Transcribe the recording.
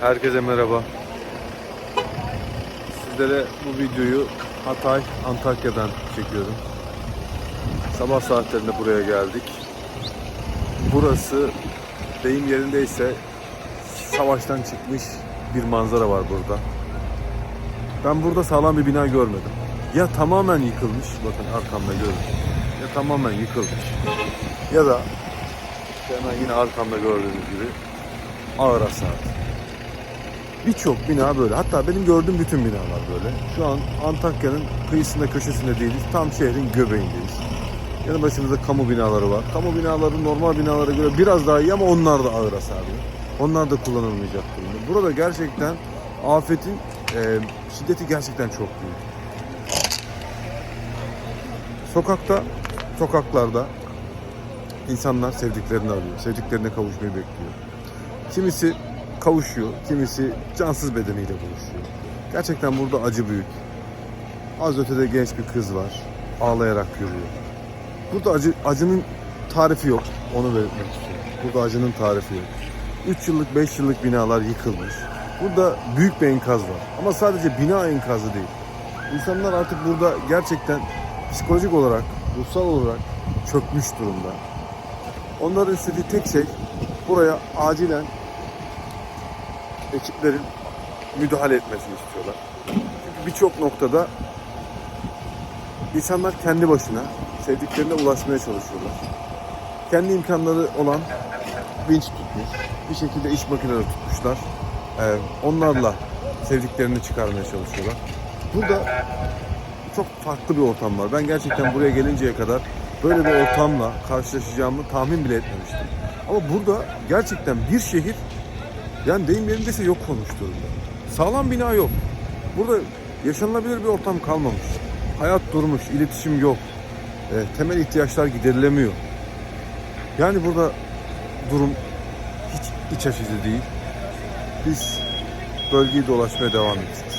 Herkese merhaba. Sizlere bu videoyu Hatay, Antakya'dan çekiyorum. Sabah saatlerinde buraya geldik. Burası deyim yerindeyse savaştan çıkmış bir manzara var burada. Ben burada sağlam bir bina görmedim. Ya tamamen yıkılmış, bakın arkamda görün. Ya tamamen yıkılmış. Ya da hemen yine arkamda gördüğünüz gibi ağır hasar. Birçok bina böyle. Hatta benim gördüğüm bütün binalar böyle. Şu an Antakya'nın kıyısında köşesinde değiliz. Tam şehrin göbeğindeyiz. Yanı başımızda kamu binaları var. Kamu binaları normal binalara göre biraz daha iyi ama onlar da ağır hasarlı. Onlar da kullanılmayacak durumda. Burada gerçekten afetin e, şiddeti gerçekten çok büyük. Sokakta, sokaklarda insanlar sevdiklerini arıyor. Sevdiklerine kavuşmayı bekliyor. Kimisi kavuşuyor, kimisi cansız bedeniyle buluşuyor. Gerçekten burada acı büyük. Az ötede genç bir kız var. Ağlayarak yürüyor. Burada acı, acının tarifi yok. Onu belirtmek istiyorum. Burada acının tarifi yok. 3 yıllık, 5 yıllık binalar yıkılmış. Burada büyük bir enkaz var. Ama sadece bina enkazı değil. İnsanlar artık burada gerçekten psikolojik olarak, ruhsal olarak çökmüş durumda. Onların istediği tek şey buraya acilen ekiplerin müdahale etmesini istiyorlar. Çünkü birçok noktada insanlar kendi başına sevdiklerine ulaşmaya çalışıyorlar. Kendi imkanları olan vinç tutmuş, bir şekilde iş makineleri tutmuşlar. Ee, onlarla sevdiklerini çıkarmaya çalışıyorlar. Burada çok farklı bir ortam var. Ben gerçekten buraya gelinceye kadar böyle bir ortamla karşılaşacağımı tahmin bile etmemiştim. Ama burada gerçekten bir şehir yani deyim yerindeyse yok olmuş durumda. Sağlam bina yok. Burada yaşanılabilir bir ortam kalmamış. Hayat durmuş, iletişim yok. E, temel ihtiyaçlar giderilemiyor. Yani burada durum hiç iç açıcı değil. Biz bölgeyi dolaşmaya devam edeceğiz.